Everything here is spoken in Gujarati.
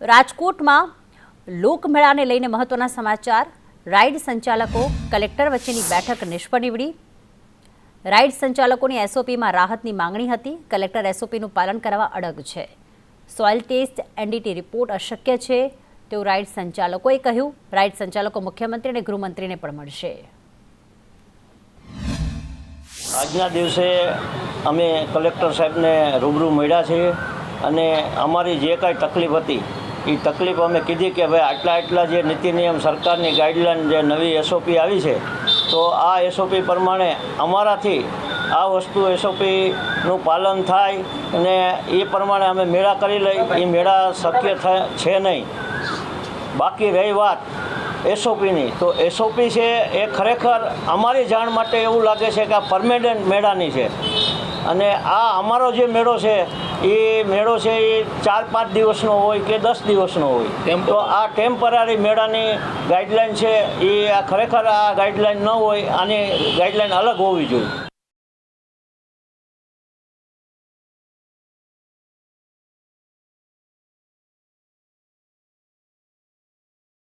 રાજકોટમાં લોકમેળાને લઈને મહત્વના સમાચાર. રાઇડ સંચાલકો, કલેક્ટર વચ્ચેની બેઠક નિષ્ફળ નીવડી રાઇડ સંચાલકોની એસઓપીમાં રાહતની માંગણી હતી. કલેક્ટર એસઓપીનું પાલન કરવા અડગ છે. સોઇલ ટેસ્ટ એનડીટી રિપોર્ટ અશક્ય છે. તેવું રાઇડ સંચાલકોએ કહ્યું. રાઇડ સંચાલકો મુખ્યમંત્રી અને ગૃહમંત્રીને પણ મળશે. આજના દિવસે અમે કલેક્ટર સાહેબને રૂબરૂ મળ્યા છીએ અને અમારી જે કાંઈ તકલીફ હતી એ તકલીફ અમે કીધી કે ભાઈ આટલા આટલા જે નીતિ નિયમ સરકારની ગાઈડલાઈન જે નવી એસઓપી આવી છે, તો આ એસઓપી પ્રમાણે અમારાથી આ વસ્તુ એસઓપીનું પાલન થાય અને એ પ્રમાણે અમે મેળા કરી લઈ એ મેળા શક્ય છે નહીં. બાકી રહી વાત એસઓપીની તો એસઓપી છે એ ખરેખર અમારી જાણ માટે એવું લાગે છે કે આ પરમેનન્ટ મેળાની છે. અને આ અમારો જે મેળો છે એ મેળો છે એ ચાર પાંચ દિવસનો હોય કે દસ દિવસનો હોય. તો આ ટેમ્પરરી મેળાની ગાઈડલાઈન છે એ આ ખરેખર આ ગાઈડલાઈન ન હોય આની ગાઈડલાઈન અલગ હોવી જોઈએ.